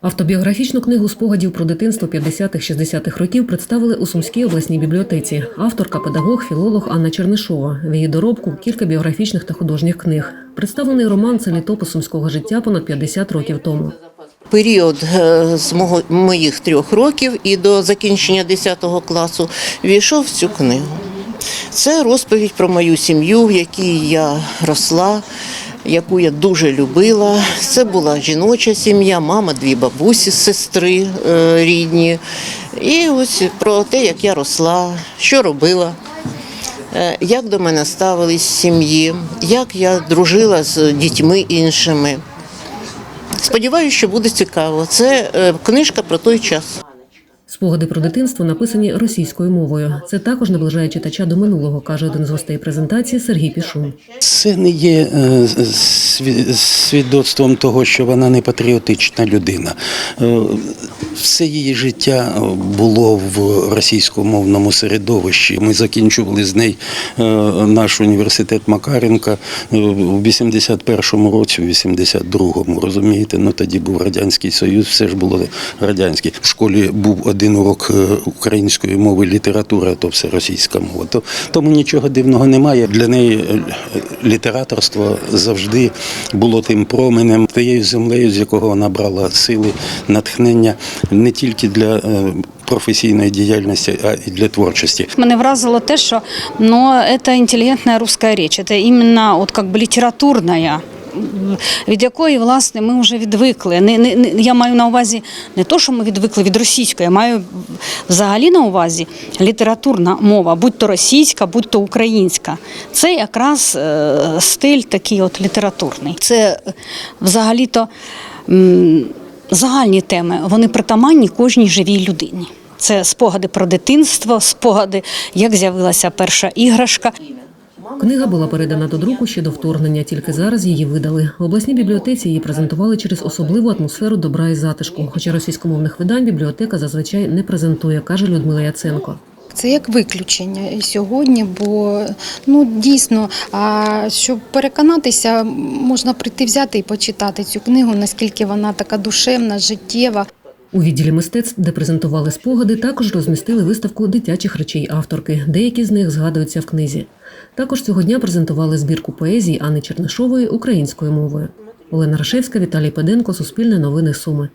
Автобіографічну книгу спогадів про дитинство 50-60-х років представили у Сумській обласній бібліотеці. Авторка, педагог, філолог Анна Чернишова. В її доробку кілька біографічних та художніх книг. Представлений роман це літопис сумського життя понад 50 років тому. Період е, з моїх трьох років і до закінчення 10 класу війшов в цю книгу. Це розповідь про мою сім'ю, в якій я росла, яку я дуже любила. Це була жіноча сім'я, мама, дві бабусі, сестри е, рідні. І ось про те, як я росла, що робила. Е, Як до мене ставились сім'ї, як я дружила з дітьми іншими. Сподіваюся, що буде цікаво. Це е, книжка про той час. Спогади про дитинство написані російською мовою. Це також наближає читача до минулого, каже один з гостей презентації Сергій Пішун. Це не є е, свідоцтвом того, що вона не патріотична людина. Е, Все її життя було в російськомовному середовищі. Ми закінчували з нею е, наш університет Макаренка е, у 81-му році, у 82-му, розумієте? Ну тоді був Радянський Союз, все ж було радянське. В школі був один урок е, української мови, література, то все російська мова. То, тому нічого дивного немає. Для неї е, літераторство завжди було тим променем, тією землею, з якого вона брала сили, натхнення не тільки для е, професійної діяльності, а й для творчості. Мене вразило те, що ну, це інтелігентна руська річ, це іменно от, как би, літературна, від якої власне ми вже відвикли. Не, не, не, я маю на увазі не то, що ми відвикли від російської, я маю взагалі на увазі літературна мова, будь то російська, будь то українська. Це якраз е, стиль такий от літературний. Це е, взагалі-то. м, Загальні теми вони притаманні кожній живій людині. Це спогади про дитинство, спогади, як з'явилася перша іграшка. Книга була передана до друку ще до вторгнення, тільки зараз її видали. В обласній бібліотеці її презентували через особливу атмосферу добра і затишку. Хоча російськомовних видань бібліотека зазвичай не презентує, каже Людмила Яценко. Це як виключення сьогодні, бо ну дійсно, а щоб переконатися, можна прийти взяти і почитати цю книгу, наскільки вона така душевна, життєва. У відділі мистецтв, де презентували спогади, також розмістили виставку дитячих речей авторки. Деякі з них згадуються в книзі. Також цього дня презентували збірку поезії Анни Чернишової українською мовою. Олена Рашевська, Віталій Педенко, Суспільне новини Суми.